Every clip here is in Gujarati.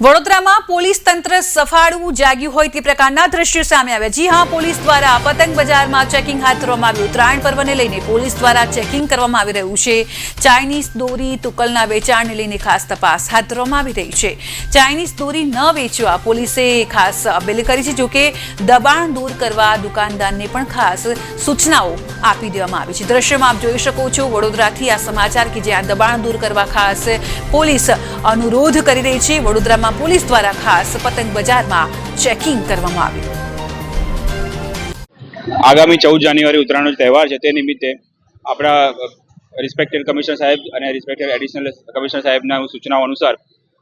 વડોદરામાં પોલીસ તંત્ર સફાળું જાગ્યું હોય તે પ્રકારના દ્રશ્યો સામે આવ્યા. જી હા, પોલીસ દ્વારા પતંગ બજારમાં ચેકિંગ હાથ ધરવામાં આવ્યું. ઉત્તરાયણ પર્વને લઈને પોલીસ દ્વારા ચેકિંગ કરવામાં આવી રહ્યું છે. ચાઇનીઝ દોરી તુકલના વેચાણને લઈને ખાસ તપાસ હાથ ધરવામાં આવી રહી છે. ચાઇનીઝ દોરી ન વેચવા પોલીસે ખાસ અપીલ કરી છે, જોકે દબાણ દૂર કરવા દુકાનદારને પણ ખાસ સૂચનાઓ આપી દેવામાં આવી છે. દ્રશ્યમાં આપ જોઈ શકો છો, વડોદરાથી આ સમાચાર કે જ્યાં દબાણ દૂર કરવા ખાસ પોલીસ અનુરોધ કરી રહી છે. વડોદરામાં પોલીસ દ્વારા ખાસ પતંગ બજારમાં ચેકિંગ કરવામાં આવ્યું. આગામી ચૌદ જાન્યુઆરી ઉત્તરાયણનો તહેવાર છે તે નિમિત્તે આપણા રિસ્પેક્ટેડ કમિશનર સાહેબ અને રિસ્પેક્ટેડ એડિશનલ કમિશનર સાહેબના સૂચનાઓ અનુસાર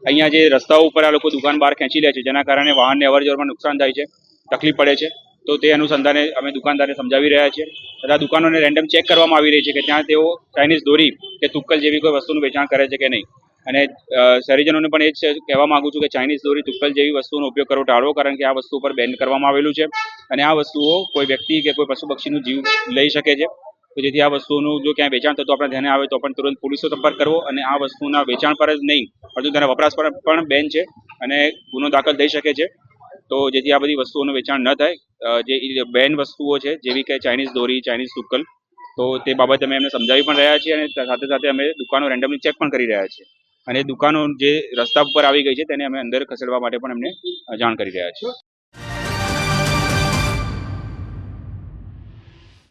અહીંયા જે રસ્તાઓ ઉપર આ લોકો દુકાન બહાર ખેંચી લે છે, જેના કારણે વાહનને અવરજવરમાં નુકસાન થાય છે, તકલીફ પડે છે. તો તે અનુસંધાને અમે દુકાનદારને સમજાવી રહ્યા છીએ. તથા દુકાનોને રેન્ડમ ચેક કરવામાં આવી રહી છે કે ત્યાં તેઓ ચાઇનીઝ દોરી કે તુક્કલ જેવી કોઈ વસ્તુનું વેચાણ કરે છે કે નહીં. અને શહેરીજનોને પણ એ જ કહેવા માંગુ છું કે ચાઇનીઝ દોરી, તુક્કલ જેવી વસ્તુનો ઉપયોગ કરવો ટાળવો, કારણ કે આ વસ્તુ પર બેન કરવામાં આવેલું છે. અને આ વસ્તુઓ કોઈ વ્યક્તિ કે કોઈ પશુ પક્ષીનું જીવ લઈ શકે છે. તો જેથી આ વસ્તુનું જો ક્યાંય વેચાણ થતું આપણે ધ્યાને આવે તો પણ તુરંત પોલીસનો સંપર્ક કરવો અને આ વસ્તુના વેચાણ પર જ નહીં, પરંતુ તેના વપરાશ પર પણ બેન છે અને ગુનો દાખલ થઈ શકે છે. તો જેથી આ બધી વસ્તુઓનું વેચાણ ન થાય જે બેન વસ્તુઓ છે, જેવી કે ચાઇનીઝ દોરી ચાઇનીઝ તુક્કલ, તો તે બાબતે અમે એમને સમજાવી પણ રહ્યા છીએ અને સાથે સાથે અમે દુકાનો રેન્ડમલી ચેક પણ કરી રહ્યા છીએ. અને દુકાનો જે રસ્તા ઉપર આવી ગઈ છે તેને અમે અંદર ખસેડવા માટે પણ અમને જાણ કરી રહ્યા છીએ.